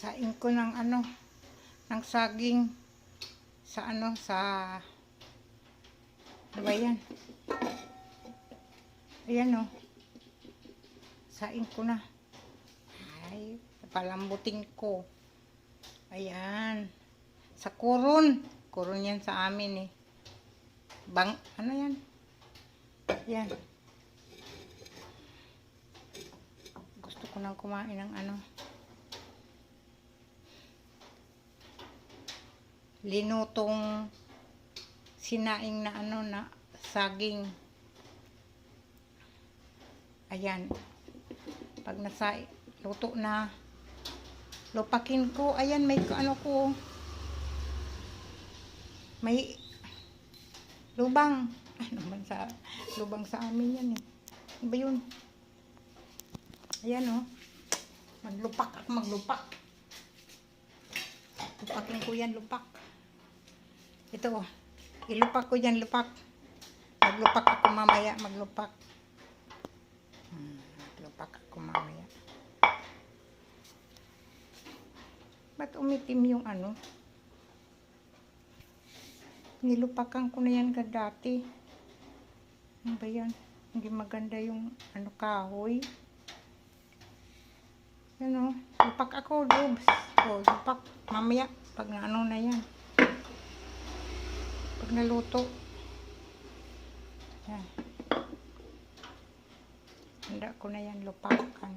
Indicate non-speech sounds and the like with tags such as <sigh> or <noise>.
saing ko ng ano, ng saging sa ano, sa ano ba yan? Ayan o. Saing ko na. Ay, palambutin ko. Ayan. Sa kuron. Kuron yan sa amin eh. Bang, ano yan? Yan. Gusto ko nang kumain ng ano. Linutong sinaing na ano na saging. Ayan. Pag nasa luto na, lupakin ko. Ayan, may ano ko. May lubang. <laughs> Ano man sa lubang sa amin yan eh. Ano ba yun? Ayan oh. Maglupak ako maglupak. Lupakin ko yan, lupak. Ito oh. Ilupak ko yan, lupak. Maglupak ako mamaya, maglupak. Hmm, maglupak ako mamaya. Ba't umitim yung ano? Nilupakan ko na yan ka dati. Ano ba yan? Hindi maganda yung ano kahoy. Yan o. Lupak ako, lubs. O, lupak. Mamaya, pag ano na yan. Pag naluto. Yan. Handa ko na yan, lupakan.